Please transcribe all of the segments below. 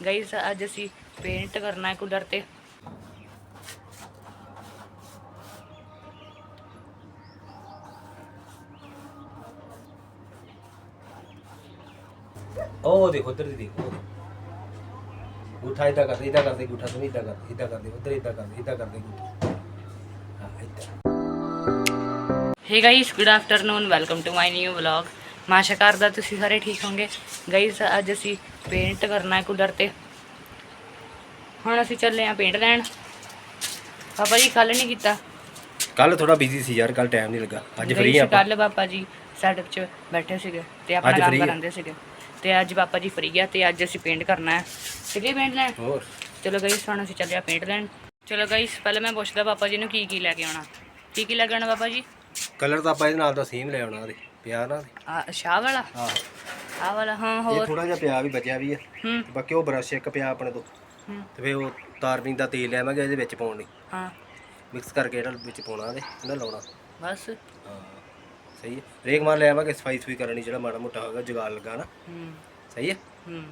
Guys ਅੱਜ ਅਸੀਂ paint ਕਰਨਾ ਹੈ ਕੂਲਰ ਤੇ ਉਹ ਦੇਖੋ ਉਧਰ ਦੀ ਦੇਖੋ ਗੁੱਠਾ ਇਦਾਂ ਕਰਦੇ ਇਦਾਂ ਕਰਦੇ ਗੁੱਠਾ ਤੁਮ ਇਦਾਂ ਕਰਦੇ ਇਦਾਂ ਕਰਦੇ ਉਧਰ ਇਦਾਂ ਕਰਦੇ ਇਦਾਂ ਕਰਦੇ ਗੁੱਠਾ ਹਾਂ ਇਦਾਂ hey guys good afternoon welcome to my new vlog ਮਾਸ਼ਾ ਕਰਦਾ ਤੁਸੀਂ ਸਾਰੇ ਠੀਕ ਹੋਵੋਗੇ? ਗਾਈਸ ਅੱਜ ਅਸੀਂ ਪੇਂਟ ਕਰਨਾ ਹੈ ਕੂਲਰ ਤੇ। ਹੁਣ ਅਸੀਂ ਚੱਲੇ ਆਂ ਪੇਂਟ ਲੈਣ। ਪਾਪਾ ਜੀ ਕੱਲ ਨਹੀਂ ਕੀਤਾ? ਕੱਲ ਥੋੜਾ ਬਿਜ਼ੀ ਸੀ ਯਾਰ ਕੱਲ ਟਾਈਮ ਨਹੀਂ ਲੱਗਾ। ਅੱਜ ਫ੍ਰੀ ਆ ਆਪਾਂ। ਕੱਲ ਪਾਪਾ ਜੀ ਸੈਟਅਪ 'ਚ ਬੈਠੇ ਸੀਗੇ ਤੇ ਆਪਣਾ ਕੰਮ। ਕਰਾਂਦੇ ਸੀਗੇ। ਤੇ ਅੱਜ ਪਾਪਾ ਜੀ ਫ੍ਰੀ ਆ ਤੇ ਅੱਜ ਅਸੀਂ ਪੇਂਟ ਕਰਨਾ ਹੈ। ਚਲਿਏ ਪੇਂਟ ਲੈਣ? ਹੋਰ। ਚਲੋ ਗਾਈਸ ਹੁਣ ਅਸੀਂ ਚੱਲੇ ਆਂ ਪੇਂਟ ਲੈਣ। ਚਲੋ ਗਾਈਸ ਪਹਿਲਾਂ ਮੈਂ ਪੁੱਛਦਾ ਪਾਪਾ ਜੀ ਨੂੰ ਕੀ ਕੀ ਲੈ ਕੇ ਆਉਣਾ। ਕੀ ਕੀ ਲੈ ਕੇ ਆਉਣਾ ਪਾਪਾ ਜੀ? ਕਲਰ ਤਾਂ ਆਪਾਂ ਇਹਦੇ ਨਾਲ ਦਾ ਸੇਮ ਲੈ ਆਉਣਾ ਉਹਦੇ ਪਿਆ ਨਾ ਆ ਸ਼ਾਹ ਵਾਲਾ? ਆਹ ਵਾਲਾ ਹਾਂ ਇਹ ਹੋਰ? ਥੋੜਾ ਜਿਹਾ ਪਿਆ ਵੀ ਬਚਿਆ ਵੀ ਆ। ਹੂੰ। ਬਾਕੀ ਉਹ ਬਰਸ਼ ਇੱਕ ਪਿਆ ਆਪਣੇ ਤੋਂ। ਹੂੰ। ਤੇ ਫੇ ਉਹ ਤਾਰਬੀਨ ਦਾ ਤੇਲ ਲਿਆਵਾਂਗੇ ਇਹਦੇ ਵਿੱਚ ਪਾਉਣ ਲਈ। ਹਾਂ। ਮਿਕਸ ਕਰਕੇ ਇਹਦਾ ਵਿੱਚ ਪਾਉਣਾ ਇਹਦੇ ਇਹਨਾਂ ਲਾਉਣਾ। ਬਸ। ਹਾਂ ਸਹੀ ਹੈ ਰੇਕ ਮਾਰ ਲੈ ਆਵਾਂਗੇ ਸਫ਼ਾਈ ਸੁਈ ਕਰਨੀ ਜਿਹੜਾ ਮਾੜਾ ਮੋਟਾ ਹੋਗਾ ਜੁਗਾੜ ਲੱਗਾ ਨਾ। ਹੂੰ। ਸਹੀ ਹੈ ਹੂੰ।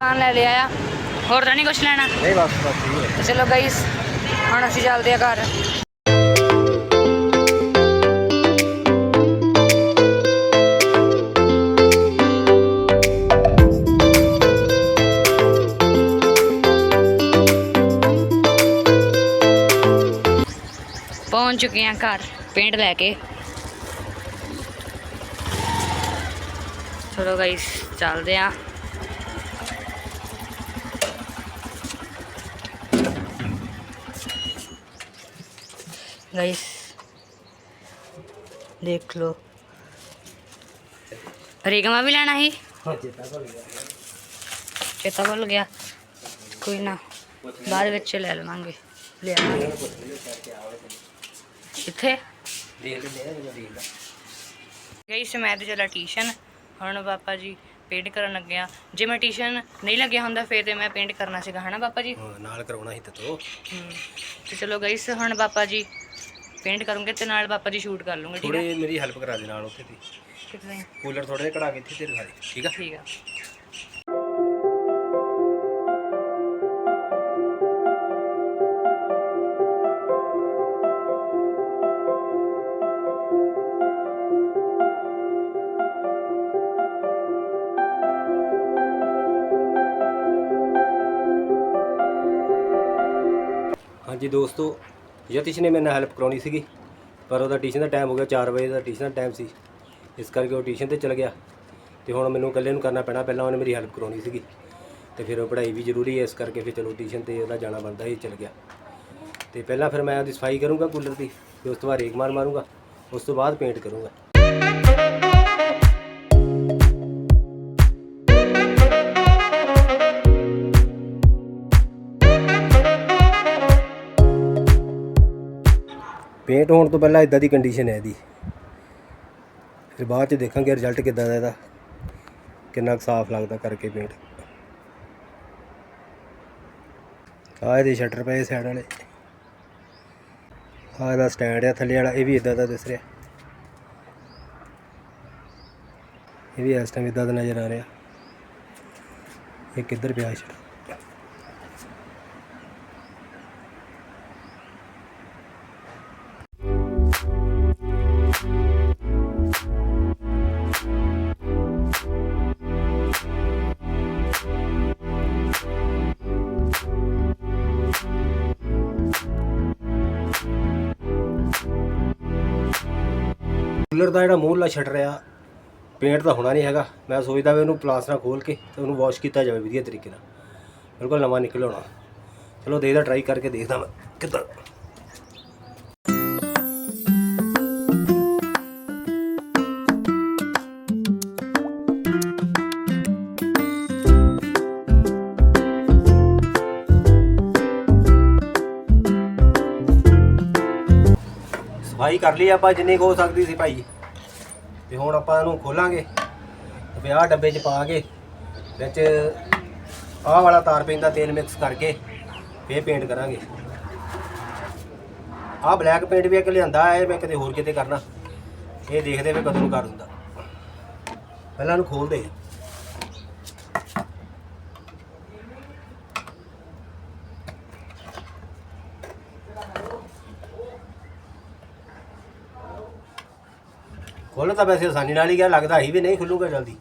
ਖਾਣ ਲੈ ਲਿਆ ਆ। ਹੋਰ ਤਾਂ ਨਹੀਂ ਕੁਝ ਲੈਣਾ? ਨਹੀਂ ਬਸ ਬਸ ਸਹੀ ਹੈ ਤੇ ਚਲੋ ਗਾਈਸ ਹੁਣ ਅਸੀਂ ਚੱਲਦੇ ਆ ਘਰ। ਪਹੁੰਚ ਚੁੱਕੇ ਆ ਘਰ, ਪੇਂਟ ਲੈ ਕੇ। ਚਲੋ ਗਾਈਸ ਚੱਲਦੇ ਆ ਗਾਇਸ ਦੇਖ ਲਓ। ਰੇਗਮਾ ਵੀ ਲੈਣਾ ਸੀ? ਚੇਤਾ ਭੁੱਲ ਗਿਆ। ਕੋਈ ਨਾ ਬਾਅਦ ਵਿੱਚ ਲੈ ਲਵਾਂਗੇ। ਲੈ ਆਵਾਂਗੇ। ਇੱਥੇ ਗਾਇਸ ਮੈਂ ਤੇ ਚਲਾ ਟੀਸ਼ਨ ਹੁਣ ਪਾਪਾ ਜੀ ਪੇਂਟ ਕਰਨ ਲੱਗਿਆ ਜੇ ਮੈਂ ਟੀਸ਼ਨ ਨਹੀਂ ਲੱਗਿਆ ਹੁੰਦਾ ਫੇਰ ਤੇ ਮੈਂ ਪੇਂਟ ਕਰਨਾ ਸੀਗਾ ਹਨਾ ਪਾਪਾ ਜੀ? ਨਾਲ ਕਰਾਉਣਾ ਸੀ ਤੇ ਤੋ। ਤੇ ਚਲੋ ਗਾਇਸ ਹੁਣ ਪਾਪਾ ਜੀ। ਪੇਂਟ ਕਰੂੰਗੇ ਤੇ ਨਾਲ ਪਾਪਾ ਜੀ ਸ਼ੂਟ ਕਰ ਲੂੰਗੇ ਠੀਕ ਹੈ ਥੋੜੇ ਮੇਰੀ ਹੈਲਪ ਕਰਾ ਦੇ ਨਾਲ ਉੱਥੇ ਦੀ। ਕਿਤਨੇ ਕੂਲਰ ਥੋੜੇ ਜਿਹਾ ਕਢਾ ਕੇ ਇੱਥੇ ਤੇ ਰਖਾ ਦੇ ਠੀਕ ਆ? ਠੀਕ ਆ। ਹਾਂਜੀ ਦੋਸਤੋ ਯਤਿਸ਼ ਨੇ ਮੇਰੇ ਨਾਲ ਹੈਲਪ ਕਰਾਉਣੀ ਸੀਗੀ, ਪਰ ਉਹਦਾ ਟਿਊਸ਼ਨ ਦਾ ਟਾਈਮ ਹੋ ਗਿਆ 4 ਵਜੇ ਦਾ ਟਿਊਸ਼ਨ ਦਾ ਟਾਈਮ ਸੀ। ਇਸ ਕਰਕੇ ਉਹ ਟਿਊਸ਼ਨ ਤੇ ਚਲ ਗਿਆ ਤੇ ਹੁਣ ਮੈਨੂੰ ਇਕੱਲੇ ਨੂੰ ਕਰਨਾ ਪੈਣਾ, ਪਹਿਲਾਂ ਉਹਨੇ ਮੇਰੀ ਹੈਲਪ ਕਰਾਉਣੀ ਸੀਗੀ। ਤੇ ਫਿਰ ਉਹ ਪੜ੍ਹਾਈ ਵੀ ਜ਼ਰੂਰੀ ਹੈ, ਇਸ ਕਰਕੇ ਫਿਰ ਚਲੋ ਟਿਊਸ਼ਨ ਤੇ ਉਹਦਾ ਜਾਣਾ ਬਣਦਾ ਹੀ ਚਲ ਗਿਆ। ਤੇ ਪਹਿਲਾਂ ਫਿਰ ਮੈਂ ਉਹਦੀ ਸਫ਼ਾਈ ਕਰੂੰਗਾ ਕੂਲਰ ਦੀ ਫਿਰ ਉਸ ਤੋਂ ਬਾਅਦ ਰੇਕ ਮਾਰ ਮਾਰੂੰਗਾ, ਉਸ ਤੋਂ ਬਾਅਦ ਪੇਂਟ ਕਰੂੰਗਾ। ਪੇਂਟ ਹੋਣ ਤੋਂ ਪਹਿਲਾਂ ਇਦਾਂ ਦੀ ਕੰਡੀਸ਼ਨ ਹੈ ਇਹਦੀ। ਫਿਰ ਬਾਅਦ ਚ ਦੇਖਾਂਗੇ ਰਿਜ਼ਲਟ ਕਿੱਦਾਂ ਦਾ ਇਹਦਾ, ਕਿੰਨਾ ਕੁ ਸਾਫ਼ ਲੱਗਦਾ ਕਰਕੇ ਪੇਂਟ। ਆਹ ਇਹਦੇ ਸ਼ਟਰ ਪਏ ਸਾਈਡ ਵਾਲੇ। ਆਹ ਇਹਦਾ ਸਟੈਂਡ ਆ, ਥੱਲੇ ਵਾਲਾ, ਇਹ ਵੀ ਇਦਾਂ ਦਾ ਦਿਸ ਰਿਹਾ। ਇਹ ਵੀ ਇਸ ਟਾਈਮ ਇਦਾਂ ਦਾ ਨਜ਼ਰ ਆ ਰਿਹਾ। ਇਹ ਕਿੱਧਰ ਪਿਆ ਸ਼ਟਰ ਕੂਲਰ ਦਾ ਜਿਹੜਾ ਮੂਹਰਲਾ ਸ਼ਟਰ ਆ ਪੇਂਟ ਤਾਂ ਹੋਣਾ ਨਹੀਂ ਹੈਗਾ। ਮੈਂ ਸੋਚਦਾ ਵੀ ਉਹਨੂੰ ਪਲਾਸਟਰ ਖੋਲ ਕੇ ਤੇ ਉਹਨੂੰ ਵਾਸ਼ ਕੀਤਾ ਜਾਵੇ ਵਧੀਆ ਤਰੀਕੇ ਨਾਲ। ਬਿਲਕੁਲ ਨਵਾਂ ਨਿਕਲ ਆਉਣਾ। ਚਲੋ ਦੇਖਦਾ ਟਰਾਈ ਕਰਕੇ ਦੇਖਦਾ ਮੈਂ ਕਿੱਦਾਂ। ਸਫ਼ਾਈ ਕਰ ਲਈ ਆਪਾਂ, ਜਿੰਨੀ ਕੁ ਹੋ ਸਕਦੀ ਸੀ ਭਾਈ। ਤੇ ਹੁਣ ਆਪਾਂ ਇਹਨੂੰ ਖੋਲਾਂਗੇ ਤੇ ਆਹ ਡੱਬੇ 'ਚ ਪਾ ਕੇ ਵਿੱਚ ਆਹ ਵਾਲਾ ਤਾਰ ਪੈਂਦਾ ਤੇਲ ਮਿਕਸ ਕਰਕੇ, ਫੇਰ ਪੇਂਟ ਕਰਾਂਗੇ। ਆਹ ਬਲੈਕ ਪੇਂਟ ਵੀ ਇੱਕ ਲਿਆਂਦਾ ਹੈ ਮੈਂ ਕਿਤੇ ਹੋਰ ਕਿਤੇ ਕਰਨਾ। ਇਹ ਦੇਖਦੇ ਵੀ ਕਦੋਂ ਨੂੰ ਕਰ ਹੁੰਦਾ ਪਹਿਲਾਂ ਇਹਨੂੰ ਖੋਲਦੇ ਖੁੱਲ੍ਹ ਤਾਂ ਵੈਸੇ ਆਸਾਨੀ ਨਾਲ ਹੀ ਗਿਆ ਲੱਗਦਾ ਹੀ ਵੀ ਨਹੀਂ ਖੁੱਲੂਗਾ ਜਲਦੀ।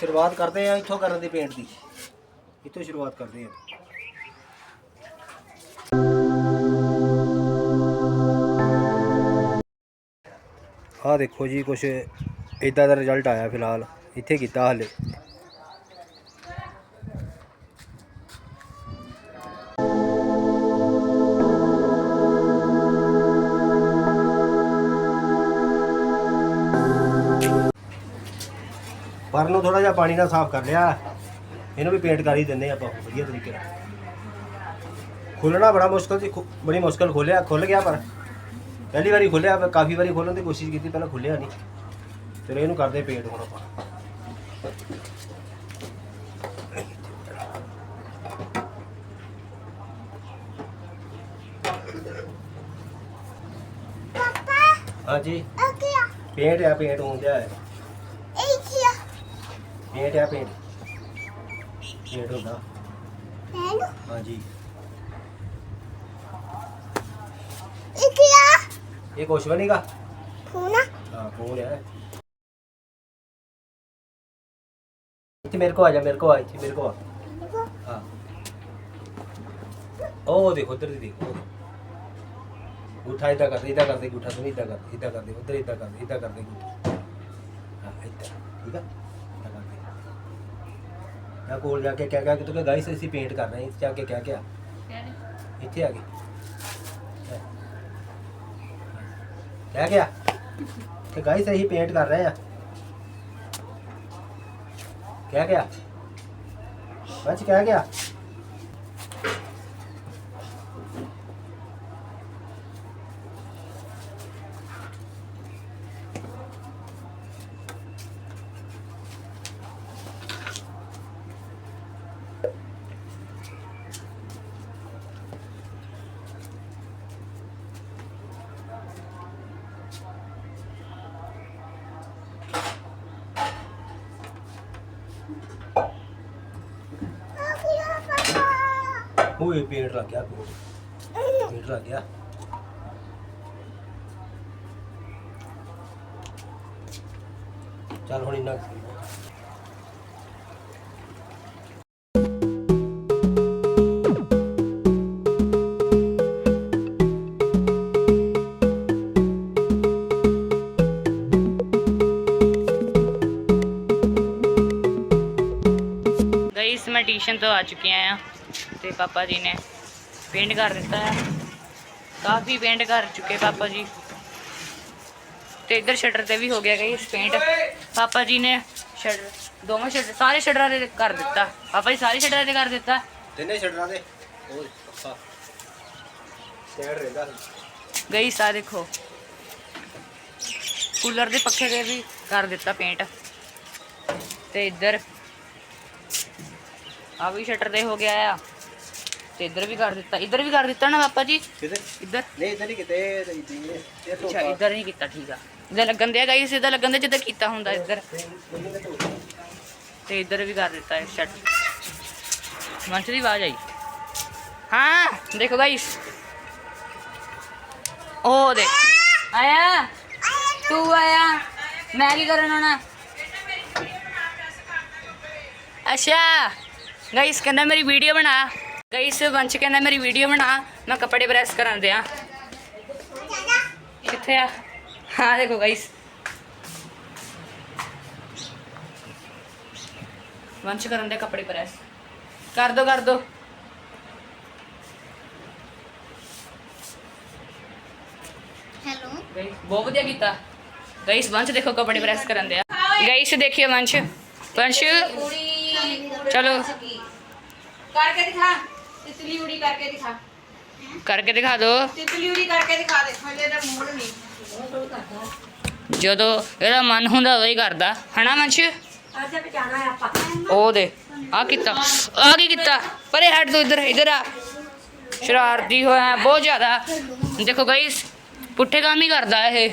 ਸ਼ੁਰੂਆਤ ਕਰਦੇ ਆ ਇੱਥੋਂ ਕਰਨ ਦੀ ਪੇਂਟ ਦੀ। ਇੱਥੋਂ ਸ਼ੁਰੂਆਤ ਕਰਦੇ ਆ। ਆਹ ਦੇਖੋ ਜੀ ਕੁਝ ਇਦਾਂ ਦਾ ਰਿਜ਼ਲਟ ਆਇਆ ਫਿਲਹਾਲ। ਇੱਥੇ ਕੀਤਾ ਹਲੇ। ਪਰ ਨੂੰ ਥੋੜਾ ਜਿਹਾ ਪਾਣੀ ਨਾਲ ਸਾਫ਼ ਕਰ ਲਿਆ। ਇਹਨੂੰ ਵੀ ਪੇਂਟ ਕਰ ਹੀ ਦਿੰਦੇ ਆਪਾਂ ਵਧੀਆ ਤਰੀਕੇ ਨਾਲ। ਖੋਲਣਾ ਬੜਾ ਮੁਸ਼ਕਲ ਸੀ ਬੜੀ ਮੁਸ਼ਕਲ ਖੋਲਿਆ ਖੁੱਲ ਗਿਆ ਪਰ ਪਹਿਲੀ ਵਾਰੀ ਖੁੱਲਿਆ ਪਰ ਕਾਫੀ ਵਾਰੀ ਖੋਲਣ ਦੀ ਕੋਸ਼ਿਸ਼ ਕੀਤੀ ਪਹਿਲਾਂ ਖੁੱਲਿਆ ਨਹੀਂ। ਚਲੋ ਇਹਨੂੰ ਕਰਦੇ ਪੇਂਟ ਹੁਣ ਆਪਾਂ। ਹਾਂਜੀ। ਪੇਂਟ ਆ। ਪੇਂਟ ਹੁੰਦਾ ਹੈ। ਪੇਂਟ ਆ ਪੇਂਟ। ਪੇਂਟ ਹੁੰਦਾ। ਹਾਂਜੀ। ਇਹ ਕੁਛ ਵੀ ਨਹੀਂਗਾ ਹਾਂ ਫੋਨ ਹੈ ਇੱਥੇ ਮੇਰੇ ਕੋ ਆ ਜਾ ਮੇਰੇ ਕੋ ਆ ਇੱਥੇ ਮੇਰੇ ਕੋ ਆ। ਹਾਂ। ਉਹ ਦੇਖੋ ਉਧਰ ਦੀ ਦੇਖੋ। ਗੁੱਠਾ ਇਦਾਂ ਕਰਦੇ ਇਦਾਂ ਕਰਦੇ ਗੁੱਠਾ ਤੂੰ ਇਦਾਂ ਕਰ ਇਦਾਂ ਕਰਦੇ ਉਧਰ ਇਦਾਂ ਕਰਦੇ ਇਦਾਂ ਕਰਦੇ ਹਾਂ ਇਦਾਂ ਠੀਕ ਆ? ਕਰਦੇ ਮੈਂ ਕੋਲ ਜਾ ਕੇ ਕਹਿ ਗਿਆ ਕਿ ਤੂੰ ਗਾਈਸ ਅਸੀਂ ਪੇਂਟ ਕਰ ਰਹੇ ਹਾਂ ਇੱਥੇ ਜਾ ਕੇ ਕਹਿ ਗਿਆ ਇੱਥੇ ਆ ਗਏ ਕਹਿ ਗਿਆ ਕਿ ਗਾਈਸ ਅਸੀਂ ਪੇਂਟ ਕਰ ਰਹੇ ਆ ਕਹਿ ਗਿਆ ਬੱਚ ਕਹਿ ਗਿਆ ਹੋਏ ਪੇਂਟ ਲੱਗ ਗਿਆ ਪੇਂਟ ਪੇਂਟ ਲੱਗ ਗਿਆ। ਚੱਲ ਹੁਣ ਇੰਨਾ ਕੁ ਮੈਂ ਟਿਊਸ਼ਨ ਤੋਂ ਆ ਚੁੱਕਿਆ ਆ। ਤੇ ਪਾਪਾ ਜੀ ਨੇ ਪੇਂਟ ਕਰ ਦਿੱਤਾ ਹੈ। ਕਾਫੀ ਪੇਂਟ ਕਰ ਚੁੱਕੇ ਪਾਪਾ ਜੀ। ਤੇ ਇੱਧਰ ਸ਼ਟਰ ਤੇ ਵੀ ਹੋ ਗਿਆ ਗਾਈਸ ਪੇਂਟ। ਪਾਪਾ ਜੀ ਨੇ ਸ਼ਟਰ ਦੋਵੇਂ ਸ਼ਟਰ ਸਾਰੇ ਸ਼ਟਰਾਂ ਤੇ ਕਰ ਦਿੱਤਾ। ਪਾਪਾ ਜੀ ਸਾਰੇ ਸ਼ਟਰਾਂ ਤੇ ਕਰ ਦਿੱਤਾ। ਤਿੰਨੇ ਛੱਡਣਾ ਦੇ? ਸਟੈਂਡ ਰਹਿੰਦਾ ਗਾਈਸ ਆ ਦੇਖੋ। ਕੂਲਰ ਦੇ ਪੱਖੇ ਤੇ ਵੀ ਕਰ ਦਿੱਤਾ ਪੇਂਟ। ਤੇ ਇੱਧਰ ਆ ਵੀ ਸ਼ਟਰ ਤੇ ਹੋ ਗਿਆ ਆ। ਤੇ ਇੱਧਰ ਵੀ ਕਰ ਦਿੱਤਾ ਇੱਧਰ ਵੀ ਕਰ ਦਿੱਤਾ ਨਾ ਪਾਪਾ ਜੀ? ਕਿਤੇ? ਇੱਧਰ? ਨਹੀਂ ਇਧਰ ਹੀ ਕਿਤੇ ਇਹ ਇਹ ਅੱਛਾ ਧੋਤਾ। ਇੱਧਰ ਨਹੀਂ ਕੀਤਾ ਠੀਕ ਆ। ਇੱਧਰ ਲੱਗਣ ਦੇ ਗਾਈਸ ਇੱਧਰ ਲੱਗਣ ਦੇ ਜਿੱਦਾਂ ਕੀਤਾ ਹੁੰਦਾ ਇੱਧਰ। ਮੰਮੀ ਨੇ ਧੋਤਾ ਤੇ ਇੱਧਰ ਵੀ ਕਰ ਦਿੱਤਾ ਹੈ ਸ਼ਟ ਮੰਚ ਦੀ ਆਵਾਜ਼ ਆਈ। ਹਾਂ ਦੇਖੋ ਗਾਈਸ ਉਹ ਦੇ ਆਇਆ? ਤੂੰ ਆਇਆ? ਮੈਂ ਕੀ ਕਰਨ ਆਉਣਾ? ਅੱਛਾ। ਗਾਈਸ ਕਹਿੰਦਾ ਮੇਰੀ ਵੀਡੀਓ ਬਣਾ। ਗਾਈਸ ਵੰਸ਼ ਕਹਿੰਦਾ ਮੇਰੀ ਵੀਡੀਓ ਬਣਾ ਮੈਂ ਕੱਪੜੇ ਪ੍ਰੈਸ ਕਰਨ ਦਿਆਂ। ਕਿੱਥੇ ਆ? ਹਾਂ ਦੇਖੋ ਗਾਈਸ ਵੰਸ਼ ਕਰਨ ਦੇ ਕੱਪੜੇ ਪ੍ਰੈਸ ਕਰ ਦੋ ਕਰ ਦੋ। ਹੈਲੋ। ਗਾਈਸ ਬਹੁਤ ਵਧੀਆ ਕੀਤਾ। ਗਾਈਸ ਵੰਸ਼ ਦੇਖੋ ਕੱਪੜੇ ਪ੍ਰੈਸ ਕਰਨ ਦੇ ਆ ਗਾਈਸ ਦੇਖਿਓ ਵੰਸ਼ ਵੰਸ਼ ਚਲੋ। ਕਰਕੇ ਦਿਖਾ। ਤਿਤਲੀ ਉੜੀ ਕਰਕੇ ਦਿਖਾ। ਕਰਕੇ ਦਿਖਾ ਦਿਓ ਤਿਤਲੀ ਉੜੀ ਕਰਕੇ ਦਿਖਾ ਦੇ ਹਲੇ ਦਾ ਮੂਡ ਨਹੀਂ। ਜਦੋਂ ਇਹਦਾ ਮਨ ਹੁੰਦਾ ਉਦੋਂ ਹੀ ਕਰਦਾ ਹਨਾ ਵੰਸ਼ ਉਹ ਦੇ ਆ ਕੀਤਾ। ਆ ਕੀ ਕੀਤਾ? ਪਰੇ ਹਟ ਦੋ ਇਧਰ ਇਧਰ ਆ। ਸ਼ਰਾਰਤੀ ਹੋਇਆ ਬਹੁਤ ਜ਼ਿਆਦਾ। ਦੇਖੋ ਗਾਇਸ ਪੁੱਠੇ ਕੰਮ ਹੀ ਕਰਦਾ ਇਹ।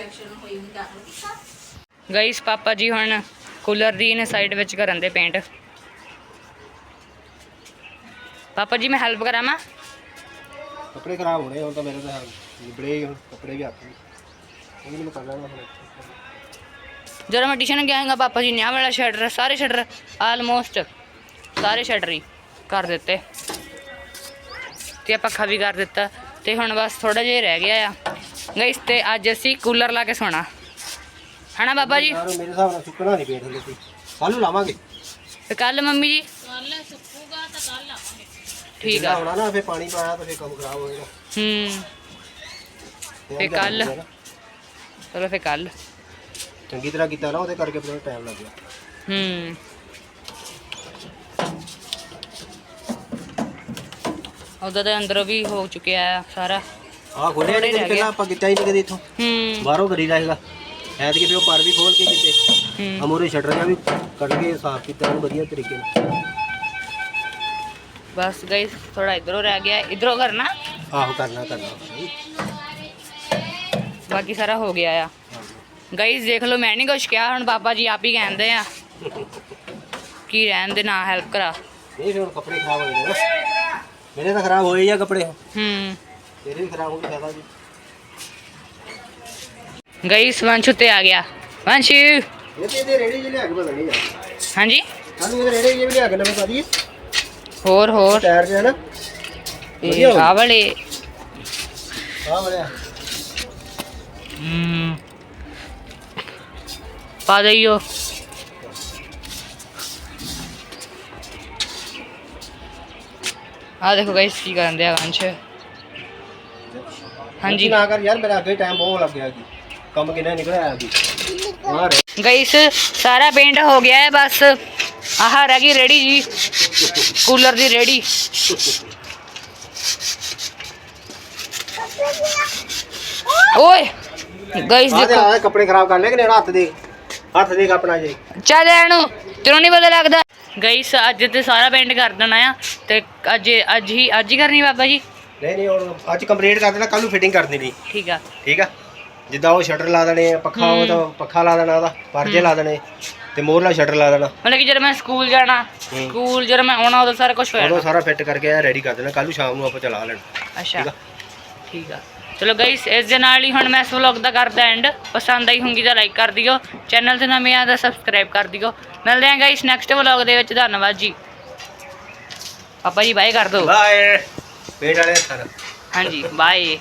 ਗਾਇਸ ਪਾਪਾ ਜੀ ਹੁਣ ਕੂਲਰ ਦੀ ਨੇ ਸਾਈਡ ਵਿੱਚ ਕਰਨ ਦੇ ਪੇਂਟ ਪਾਪਾ ਜੀ ਮੈਂ ਹੈਲਪ ਕਰਾਂ ਮੈਂ ਕੱਪੜੇ ਖਰਾਬ ਹੋਣੇ ਹੁਣ ਤਾਂ ਮੇਰੇ ਤਾਂ ਲਿਬੜੇ ਹੁਣ ਕੱਪੜੇ ਵੀ ਹੱਥ ਉਹ ਵੀ ਮੈਨੂੰ ਕਰ ਲੈਣਾ ਹੁਣ। ਜਦੋਂ ਮੈਂ ਟਿਊਸ਼ਨ ਗਿਆ ਹਾਂਗਾ ਪਾਪਾ ਜੀ ਨੇ ਵਾਲਾ ਸ਼ਟਰ ਸਾਰੇ ਸ਼ਟਰ ਆਲਮੋਸਟ ਸਾਰੇ ਸ਼ਟਰ ਹੀ ਕਰ ਦਿੱਤੇ। ਤੇ ਪੱਖਾ ਵੀ ਕਰ ਦਿੱਤਾ। ਤੇ ਹੁਣ ਬਸ ਥੋੜਾ ਜਿਹਾ ਹੀ ਰਹਿ ਗਿਆ ਆ। ਗਾਇਸ ਤੇ ਅੱਜ ਅਸੀਂ ਕੂਲਰ ਲਾ ਕੇ ਸੋਣਾ। ਹਨਾ ਬਾਬਾ ਜੀ? ਮੇਰੇ ਹਿਸਾਬ ਨਾਲ ਸੁੱਕਣਾ ਨਹੀਂ ਪੇਟ ਕੋਈ। ਕੱਲ ਨੂੰ ਲਾਵਾਂਗੇ। ਤੇ ਕੱਲ ਮੰਮੀ ਜੀ? ਠੀਕ ਆ। ਹੋਣਾ ਨਾ ਫੇ ਪਾਣੀ ਪਾਇਆ ਤਾਂ ਫੇ ਕੰਮ ਖਰਾਬ ਹੋ ਜਾਣਾ ਹੂੰ। ਤੇ ਕੱਲ੍ਹ? ਚਲੋ ਫੇ ਕੱਲ ਚੰਗੀ ਤਰ੍ਹਾਂ ਕੀਤਾ ਨਾ ਉਹਦੇ ਕਰਕੇ ਥੋੜਾ ਟਾਈਮ ਲੱਗ ਗਿਆ। ਹੂੰ। ਉਹਦਾ ਦੇ ਅੰਦਰੋਂ ਵੀ ਹੋ ਚੁੱਕਿਆ ਆ ਸਾਰਾ। ਖੋਲਿਆ ਨਹੀਂ ਆਪਾਂ ਕੀਤਾ ਹੀ ਨਹੀਂ ਕਦੇ ਇੱਥੋਂ। ਹੂੰ। ਬਾਹਰੋਂ ਕਰੀ ਹੈਗਾ। ਐਤ ਕਿਤੇ ਉਹ ਪਰ ਵੀ ਖੋਲ ਕੇ ਕੀਤੇ। ਹੂੰ। ਅਮੂਰੇ ਸ਼ਟਰ ਜਿਹਾ ਵੀ ਕੱਢ ਕੇ ਸਾਫ਼ ਕੀਤਾ ਵਧੀਆ ਤਰੀਕੇ ਨਾਲ। ਬਸ ਗਾਇਸ ਥੋੜਾ ਇਧਰੋਂ ਰਹਿ ਗਿਆ ਇਧਰੋਂ ਕਰਨਾ? ਆਹੋ ਕਰਨਾ ਕਰਨਾ। ਬਾਕੀ ਸਾਰਾ ਹੋ ਗਿਆ ਆ। ਗਾਇਸ ਦੇਖ ਲਓ ਮੈਂ ਨਹੀਂ ਕੁਛ ਕਿਹਾ ਹੁਣ ਪਾਪਾ ਜੀ ਆਪ ਹੀ ਕਹਿੰਦੇ ਆ ਕੀ ਰਹਿਣ ਦੇ ਨਾ ਹੈਲਪ ਕਰਾ। ਇਹ ਫਿਰ ਹੁਣ ਕੱਪੜੇ ਖਰਾਬ ਹੋ ਜਾਣੇ ਨਾ ਮੇਰੇ ਤਾਂ ਖਰਾਬ ਹੋਏ ਹੀ ਆ ਕੱਪੜੇ। ਹੂੰ। ਤੇਰੇ ਵੀ ਖਰਾਬ ਹੋ ਗਏ ਫਾਇਦਾ ਜੀ ਗਾਇਸ ਵੰਸ਼ ਉੱਤੇ ਆ ਗਿਆ। ਵੰਸ਼ ਇਹ ਤੇ ਰੇੜੀ ਜਿਹੇ ਲਿਆ ਕੇ ਪਤਾ ਨਹੀਂ ਹਾਂਜੀ? ਸਾਨੂੰ ਇਹਦੇ ਰੇੜੇ ਵੀ ਲਿਆ ਕੇ ਨਵੇਂ ਪਾ ਦਈਏ ਹੋਰ ਹੋਰ ਟਾਇਰ ਜਿਹਾ ਨਾ ਇਹ ਆਹ ਵਾਲੇ ਆਹ ਵਾਲਿਆ ਹਮ, ਪਾ ਦਈਓ ਆ ਦੇਖੋ ਗਾਇਸ ਕੀ ਕਰਨ ਦਿਆ ਵੰਸ਼ ਹਾਂਜੀ ਨਾ ਕਰ ਯਾਰ ਮੇਰਾ ਅੱਗੇ ਟਾਈਮ ਬਹੁਤ ਲੱਗ ਗਿਆ ਜੀ ਕੰਮ ਕਿੰਨਾ ਨਿਕਲਿਆ ਅੱਗੇ ਹਾਂ ਰੇ ਗਾਇਸ ਸਾਰਾ ਪੇਂਟ ਹੋ ਗਿਆ ਹੈ ਬਸ ਆਹ ਰਹਿ ਗਈ ਰੇੜੀ ਜੀ। ਕੂਲਰ ਦੀ ਰੇੜੀ ਓਏ ਗਾਇਸ ਦੇਖੋ। ਆਹ ਕੱਪੜੇ ਖਰਾਬ ਕਰ ਲਿਆ ਕਿ ਹੱਥ ਦੇ? ਹੱਥ ਦੇ ਆਪਣਾ ਜੀ। ਚੱਲ ਇਹਨੂੰ ਤੈਨੂੰ ਨਹੀਂ ਪਤਾ ਲੱਗਦਾ। ਗਾਇਸ ਅੱਜ ਤੇ ਸਾਰਾ ਪੇਂਟ ਕਰ ਦੇਣਾ ਆ। ਤੇ ਅੱਜ ਅੱਜ ਹੀ ਅੱਜ ਹੀ ਕਰਨੀ ਬਾਬਾ ਜੀ? ਨਹੀਂ ਨਹੀਂ ਹੁਣ ਅੱਜ ਕੰਪਲੀਟ ਕਰ ਦੇਣਾ ਕੱਲ ਨੂੰ ਫਿਟਿੰਗ ਕਰ ਦੇਣੀ ਠੀਕ ਆ। ਠੀਕ ਆ? ਜਿੱਦਾਂ ਉਹ ਸ਼ਟਰ ਲਾ ਦੇਣੇ ਆ, ਪੱਖਾ ਉਹ ਤਾਂ ਪੱਖਾ ਲਾ ਦੇਣਾ ਉਹਦਾ ਪਰਜੇ ਲਾ ਦੇਣੇ। ਤੇ ਮੋਹਰਲਾ ਸ਼ਟਰ ਲਾ ਦੇਣਾ। ਮਤਲਬ ਕਿ ਜਦੋਂ ਮੈਂ ਸਕੂਲ ਜਾਣਾ। ਸਕੂਲ ਜਦੋਂ ਮੈਂ ਆਉਣਾ ਉਦੋਂ ਸਾਰਾ ਕੁਝ ਹੋ ਉਦੋਂ ਜਾਣਾ ਸਾਰਾ ਫਿੱਟ ਕਰਕੇ ਆ ਰੈਡੀ ਕਰ ਦੇਣਾ ਕੱਲ ਨੂੰ ਸ਼ਾਮ ਨੂੰ ਆਪਾਂ ਚਲਾ ਲੈਣਾ। ਅੱਛਾ। ਠੀਕ ਆ। ਠੀਕ ਆ। ਚਲੋ ਗਾਇਸ ਇਸ ਦੇ ਨਾਲ ਹੀ ਹੁਣ ਮੈਂ ਇਸ ਵਲੌਗ ਦਾ ਕਰਦਾ ਐਂਡ ਪਸੰਦ ਆਈ ਹੋਊਗੀ ਤਾਂ ਲਾਈਕ ਕਰ ਦਿਓ। ਚੈਨਲ ਤੇ ਨਵੇਂ ਆ ਤਾਂ ਸਬਸਕ੍ਰਾਈਬ ਕਰ ਦਿਓ। ਮਿਲਦੇ ਹਾਂ ਗਾਇਸ ਨੈਕਸਟ ਵਲੌਗ ਦੇ ਵਿੱਚ। ਧੰਨਵਾਦ ਜੀ। ਪਾਪਾ ਜੀ ਬਾਏ ਕਰ ਦਿਓ। ਬਾਏ ਪੇਟ ਵਾਲੇ ਹੱਥਾਂ ਨਾਲ। ਹਾਂਜੀ ਬਾਏ